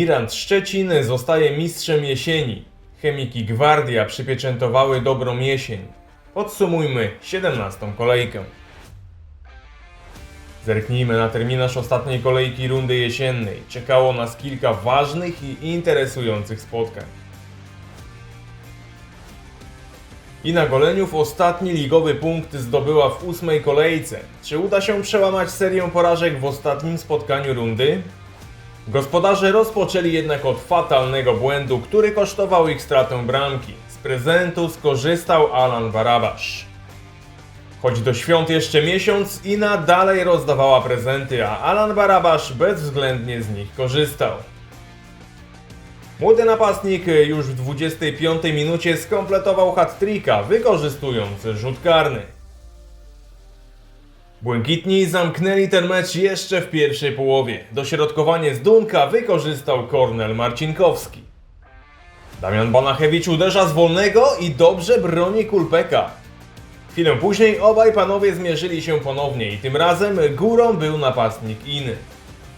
Mirant Szczecin zostaje mistrzem jesieni. Chemiki Gwardia przypieczętowały dobrą jesień. Podsumujmy 17 kolejkę. Zerknijmy na terminarz ostatniej kolejki rundy jesiennej. Czekało nas kilka ważnych i interesujących spotkań. I na Goleniów ostatni ligowy punkt zdobyła w ósmej kolejce. Czy uda się przełamać serię porażek w ostatnim spotkaniu rundy? Gospodarze rozpoczęli jednak od fatalnego błędu, który kosztował ich stratę bramki. Z prezentu skorzystał Alan Barabasz. Choć do świąt jeszcze miesiąc, Ina dalej rozdawała prezenty, a Alan Barabasz bezwzględnie z nich korzystał. Młody napastnik już w 25 minucie skompletował hat-tricka, wykorzystując rzut karny. Błękitni zamknęli ten mecz jeszcze w pierwszej połowie. Dośrodkowanie z Dunka wykorzystał Kornel Marcinkowski. Damian Banachewicz uderza z wolnego i dobrze broni Kulpeka. Chwilę później obaj panowie zmierzyli się ponownie i tym razem górą był napastnik Iny.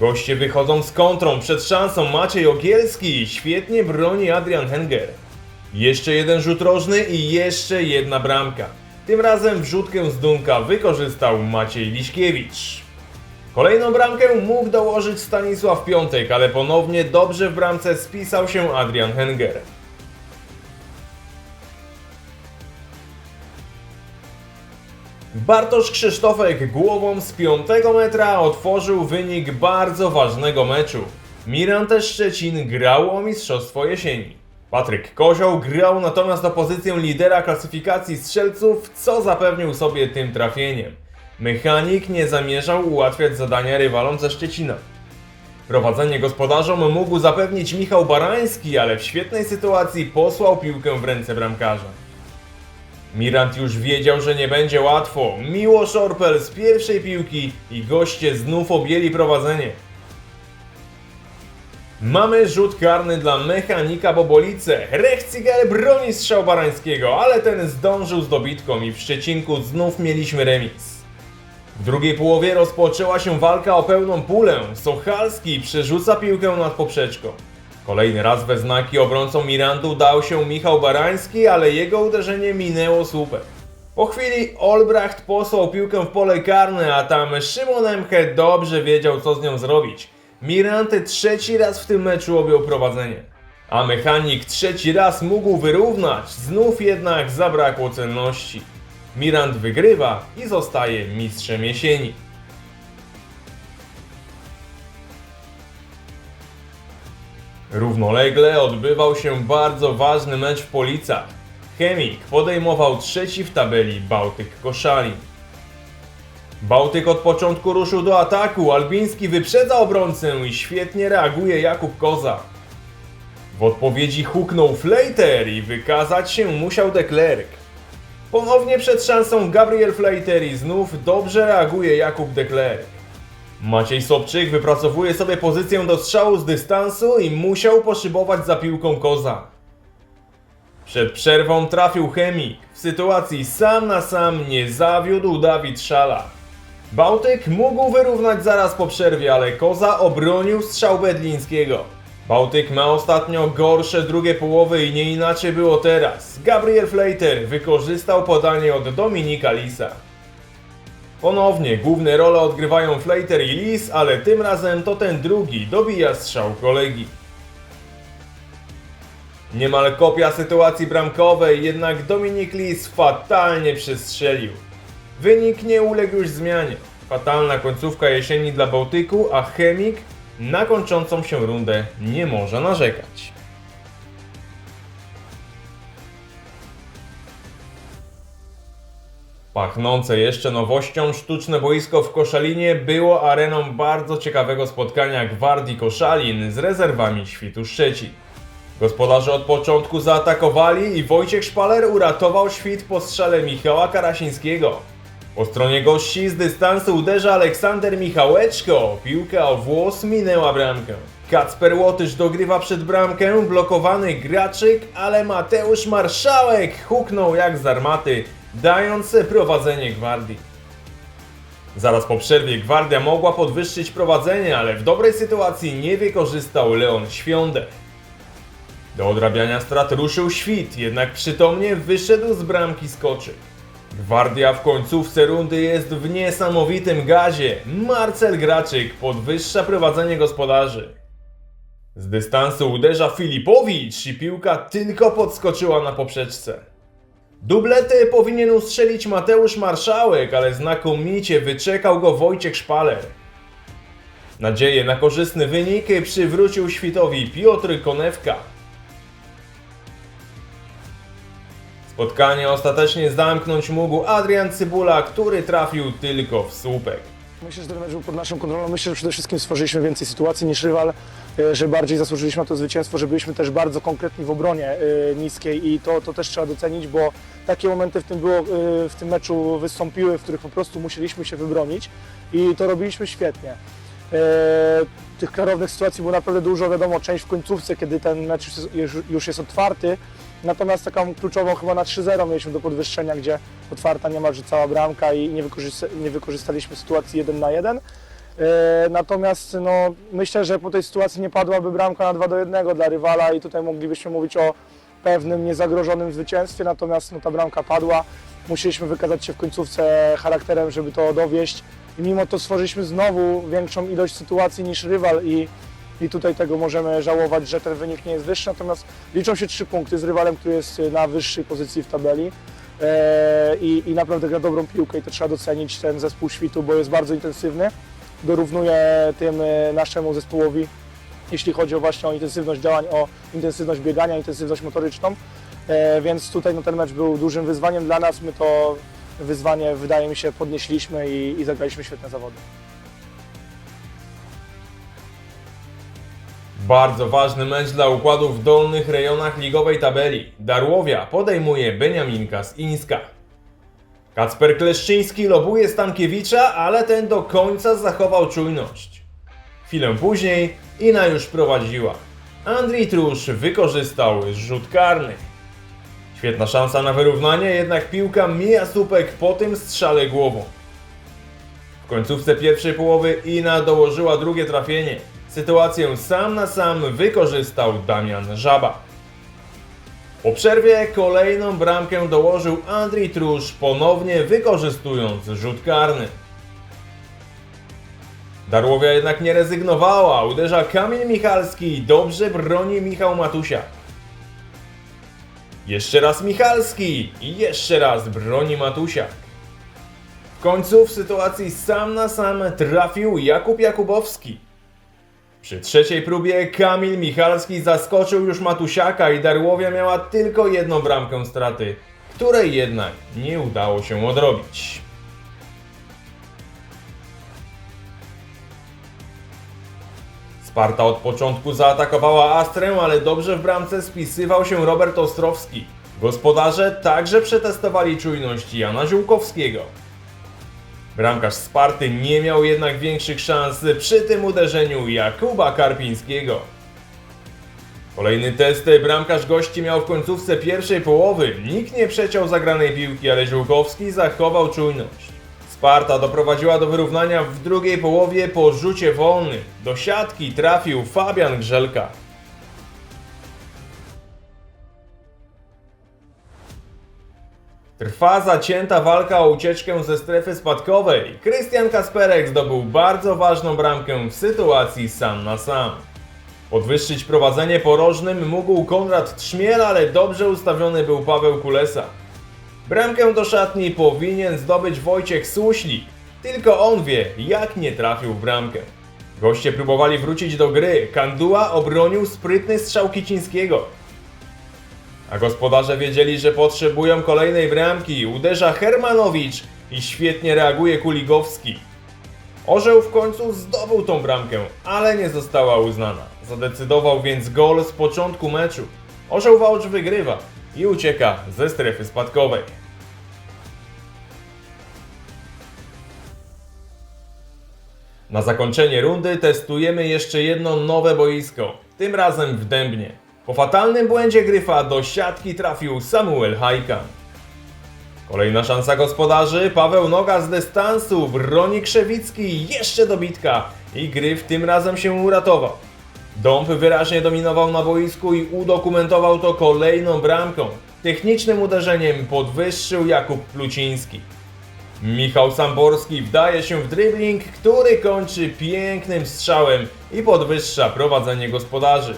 Goście wychodzą z kontrą przed szansą Maciej Ogielski, świetnie broni Adrian Henger. Jeszcze jeden rzut rożny i jeszcze jedna bramka. Tym razem wrzutkę z Dunka wykorzystał Maciej Liśkiewicz. Kolejną bramkę mógł dołożyć Stanisław Piątek, ale ponownie dobrze w bramce spisał się Adrian Henger. Bartosz Krzysztofek głową z 5 metra otworzył wynik bardzo ważnego meczu. Mirante Szczecin grał o Mistrzostwo Jesieni. Patryk Kozioł grał natomiast na pozycję lidera klasyfikacji strzelców, co zapewnił sobie tym trafieniem. Mechanik nie zamierzał ułatwiać zadania rywalom ze Szczecina. Prowadzenie gospodarzom mógł zapewnić Michał Barański, ale w świetnej sytuacji posłał piłkę w ręce bramkarza. Mirant już wiedział, że nie będzie łatwo. Miłosz Orpel z pierwszej piłki i goście znów objęli prowadzenie. Mamy rzut karny dla mechanika Bobolice. Rechciger broni strzał Barańskiego, ale ten zdążył z dobitką i w Szczecinku znów mieliśmy remis. W drugiej połowie rozpoczęła się walka o pełną pulę. Sochalski przerzuca piłkę nad poprzeczką. Kolejny raz we znaki obrońcą Mirandu dał się Michał Barański, ale jego uderzenie minęło słupem. Po chwili Olbracht posłał piłkę w pole karne, a tam Szymon dobrze wiedział co z nią zrobić. Miranty trzeci raz w tym meczu objął prowadzenie. A mechanik trzeci raz mógł wyrównać, znów jednak zabrakło celności. Mirant wygrywa i zostaje mistrzem jesieni. Równolegle odbywał się bardzo ważny mecz w Policach. Chemik podejmował trzeci w tabeli Bałtyk Koszalin. Bałtyk od początku ruszył do ataku, Albiński wyprzedza obrońcę i świetnie reaguje Jakub Koza. W odpowiedzi huknął Fleiter i wykazać się musiał de Klerk. Ponownie przed szansą Gabriel Fleiter i znów dobrze reaguje Jakub de Klerk. Maciej Sobczyk wypracowuje sobie pozycję do strzału z dystansu i musiał poszybować za piłką Koza. Przed przerwą trafił Chemik. W sytuacji sam na sam nie zawiódł Dawid Szala. Bałtyk mógł wyrównać zaraz po przerwie, ale Koza obronił strzał Bedlińskiego. Bałtyk ma ostatnio gorsze drugie połowy i nie inaczej było teraz. Gabriel Fleiter wykorzystał podanie od Dominika Lisa. Ponownie główne role odgrywają Fleiter i Lis, ale tym razem to ten drugi dobija strzał kolegi. Niemal kopia sytuacji bramkowej, jednak Dominik Lis fatalnie przestrzelił. Wynik nie uległ już zmianie. Fatalna końcówka jesieni dla Bałtyku, a Chemik na kończącą się rundę nie może narzekać. Pachnące jeszcze nowością sztuczne boisko w Koszalinie było areną bardzo ciekawego spotkania Gwardii Koszalin z rezerwami Świtu Szczecin. Gospodarze od początku zaatakowali i Wojciech Szpaler uratował Świt po strzale Michała Karasińskiego. Po stronie gości z dystansu uderza Aleksander Michałeczko. Piłka o włos minęła bramkę. Kacper Łotysz dogrywa przed bramkę, blokowany graczyk, ale Mateusz Marszałek huknął jak z armaty, dając prowadzenie gwardii. Zaraz po przerwie Gwardia mogła podwyższyć prowadzenie, ale w dobrej sytuacji nie wykorzystał Leon Świądek. Do odrabiania strat ruszył świt, jednak przytomnie wyszedł z bramki skoczyk. Gwardia w końcówce rundy jest w niesamowitym gazie. Marcel Graczyk podwyższa prowadzenie gospodarzy. Z dystansu uderza Filipowicz i piłka tylko podskoczyła na poprzeczce. Dublety powinien ustrzelić Mateusz Marszałek, ale znakomicie wyczekał go Wojciech Szpaler. Nadzieję na korzystny wynik przywrócił świtowi Piotr Konewka. Spotkanie ostatecznie zamknąć mógł Adrian Cybula, który trafił tylko w słupek. Myślę, że ten mecz był pod naszą kontrolą. Myślę, że przede wszystkim stworzyliśmy więcej sytuacji niż rywal, e, że bardziej zasłużyliśmy na to zwycięstwo, że byliśmy też bardzo konkretni w obronie e, niskiej i to, to też trzeba docenić, bo takie momenty w tym, było, e, w tym meczu wystąpiły, w których po prostu musieliśmy się wybronić i to robiliśmy świetnie. Tych klarownych sytuacji było naprawdę dużo, wiadomo, część w końcówce, kiedy ten mecz już jest otwarty, natomiast taką kluczową chyba na 3-0 mieliśmy do podwyższenia, gdzie otwarta niemalże cała bramka i nie, wykorzysta, nie wykorzystaliśmy sytuacji 1 na 1. E, Natomiast no, myślę, że po tej sytuacji nie padłaby bramka na 2 do 1 dla rywala i tutaj moglibyśmy mówić o pewnym niezagrożonym zwycięstwie, natomiast no, ta bramka padła. Musieliśmy wykazać się w końcówce charakterem, żeby to dowieść i mimo to stworzyliśmy znowu większą ilość sytuacji niż rywal i, i tutaj tego możemy żałować, że ten wynik nie jest wyższy, natomiast liczą się trzy punkty z rywalem, który jest na wyższej pozycji w tabeli. E, i, i naprawdę gra dobrą piłkę i to trzeba docenić ten zespół Świtu, bo jest bardzo intensywny. Dorównuje tym e, naszemu zespołowi, jeśli chodzi o właśnie o intensywność działań, o intensywność biegania, intensywność motoryczną. E, Więc tutaj no, ten mecz był dużym wyzwaniem dla nas. My to wyzwanie wydaje mi się podnieśliśmy i, i zagraliśmy świetne zawody. Bardzo ważny mecz dla układu w dolnych rejonach ligowej tabeli. Darłowia podejmuje Beniaminka z Ińska. Kacper Kleszczyński lobuje Stankiewicza, ale ten do końca zachował czujność. Chwilę później Ina już prowadziła. Andrii Trusz wykorzystał rzut karny. Świetna szansa na wyrównanie, jednak piłka mija słupek po tym strzale głową. W końcówce pierwszej połowy Ina dołożyła drugie trafienie. Sytuację sam na sam wykorzystał Damian Żaba. Po przerwie kolejną bramkę dołożył Andrii Trusz, ponownie wykorzystując rzut karny. Darłowia jednak nie rezygnowała, uderza Kamil Michalski dobrze broni Michał Matusiak. Jeszcze raz Michalski i jeszcze raz broni Matusiak. W końcu w sytuacji sam na sam trafił Jakub Jakubowski. Przy trzeciej próbie Kamil Michalski zaskoczył już Matusiaka i Darłowia miała tylko jedną bramkę straty, której jednak nie udało się odrobić. Sparta od początku zaatakowała Astrę, ale dobrze w bramce spisywał się Robert Ostrowski. Gospodarze także przetestowali czujność Jana Ziółkowskiego. Bramkarz Sparty nie miał jednak większych szans przy tym uderzeniu Jakuba Karpińskiego. Kolejny test bramkarz gości miał w końcówce pierwszej połowy. Nikt nie przeciął zagranej piłki, ale Ziółkowski zachował czujność. Sparta doprowadziła do wyrównania w drugiej połowie po rzucie wolnym. Do siatki trafił Fabian Grzelka. Trwa zacięta walka o ucieczkę ze strefy spadkowej. Krystian Kasperek zdobył bardzo ważną bramkę w sytuacji sam na sam. Podwyższyć prowadzenie porożnym mógł Konrad Trzmiel, ale dobrze ustawiony był Paweł Kulesa. Bramkę do szatni powinien zdobyć Wojciech Słuślik. Tylko on wie, jak nie trafił w bramkę. Goście próbowali wrócić do gry. Kandua obronił sprytny strzał Kicińskiego. A gospodarze wiedzieli, że potrzebują kolejnej bramki. Uderza Hermanowicz i świetnie reaguje Kuligowski. Orzeł w końcu zdobył tą bramkę, ale nie została uznana. Zadecydował więc gol z początku meczu. Orzeł Wałcz wygrywa i ucieka ze strefy spadkowej. Na zakończenie rundy testujemy jeszcze jedno nowe boisko, tym razem w Dębnie. Po fatalnym błędzie Gryfa do siatki trafił Samuel Hajkan. Kolejna szansa gospodarzy, Paweł Noga z dystansu, broni Krzewicki, jeszcze dobitka i Gryf tym razem się uratował. Dąb wyraźnie dominował na boisku i udokumentował to kolejną bramką. Technicznym uderzeniem podwyższył Jakub Pluciński. Michał Samborski wdaje się w dribbling, który kończy pięknym strzałem i podwyższa prowadzenie gospodarzy.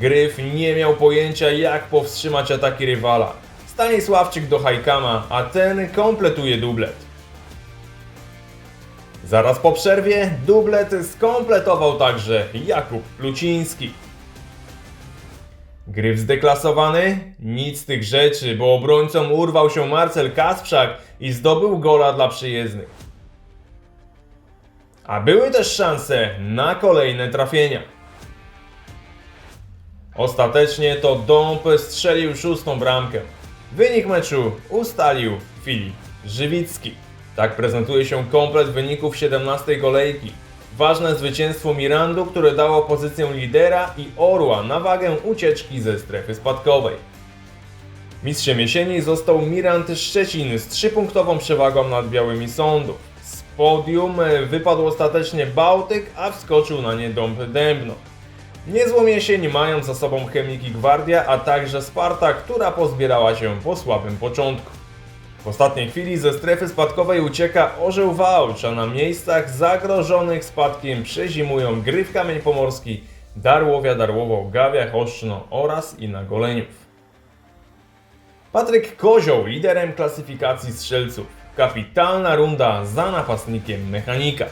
Gryf nie miał pojęcia jak powstrzymać ataki rywala. Stanisławczyk do Hajkama, a ten kompletuje dublet. Zaraz po przerwie dublet skompletował także Jakub Pluciński. Gryf zdeklasowany? Nic z tych rzeczy, bo obrońcom urwał się Marcel Kasprzak i zdobył gola dla przyjezdnych. A były też szanse na kolejne trafienia. Ostatecznie to Dąb strzelił szóstą bramkę. Wynik meczu ustalił Filip Żywicki. Tak prezentuje się komplet wyników 17 kolejki. Ważne zwycięstwo Mirandu, które dało pozycję lidera i Orła na wagę ucieczki ze strefy spadkowej. Mistrzem jesieni został Mirand Szczecin z trzypunktową przewagą nad Białymi Sądów. Z podium wypadł ostatecznie Bałtyk, a wskoczył na nie Dąb Dębno. Niezłą jesień mają za sobą Chemik i Gwardia, a także Sparta, która pozbierała się po słabym początku. W ostatniej chwili ze strefy spadkowej ucieka Orzeł Wałcz, a na miejscach zagrożonych spadkiem przezimują Gryf Kamień Pomorski, Darłowia Darłowo, Gawia Choszczno oraz Ina Goleniów. Patryk Kozioł liderem klasyfikacji strzelców. Kapitalna runda za napastnikiem mechanika.